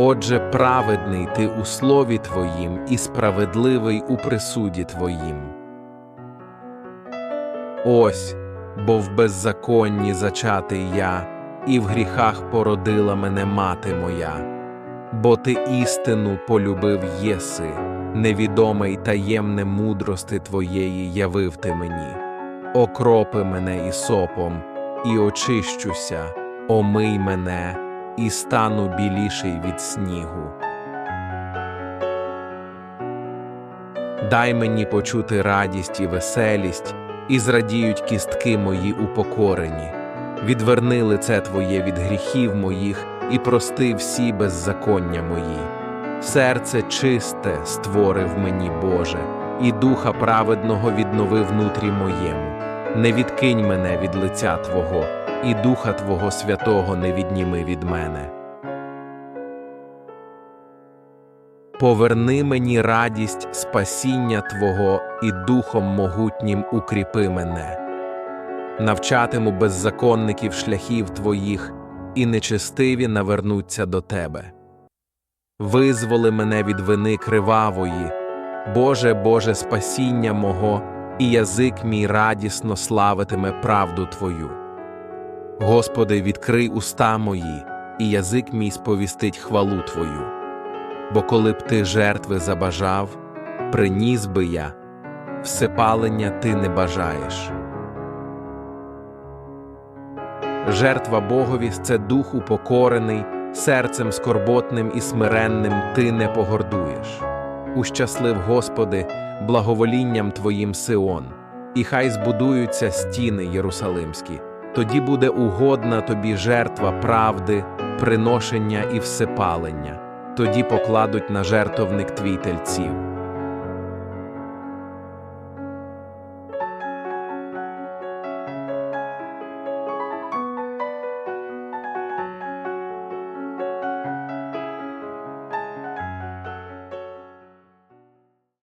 Отже, праведний ти у слові Твоїм і справедливий у присуді Твоїм. Ось, бо в беззаконні зачатий я, і в гріхах породила мене мати моя. Бо ти істину полюбив єси, невідоме й таємне мудрости Твоєї явив ти мені. Окропи мене ісопом, і очищуся, омий мене, і стану біліший від снігу. Дай мені почути радість і веселість, і зрадіють кістки мої упокорені. Відверни лице Твоє від гріхів моїх і прости всі беззаконня мої. Серце чисте створив мені, Боже, і духа праведного віднови внутрі моєму. Не відкинь мене від лиця Твого, і Духа Твого Святого не відніми від мене. Поверни мені радість спасіння Твого і Духом могутнім укріпи мене. Навчатиму беззаконників шляхів Твоїх, і нечестиві навернуться до Тебе. Визволи мене від вини кривавої, Боже, Боже, спасіння мого, і язик мій радісно славитиме правду Твою. Господи, відкрий уста мої, і язик мій сповістить хвалу Твою. Бо коли б ти жертви забажав, приніс би я, всепалення ти не бажаєш. Жертва Богові це дух упокорений, серцем скорботним і смиренним ти не погордуєш. Ущаслив, Господи, благоволінням Твоїм Сион, і хай збудуються стіни Єрусалимські, тоді буде угодна тобі жертва правди, приношення і всепалення, тоді покладуть на жертовник твій тельців.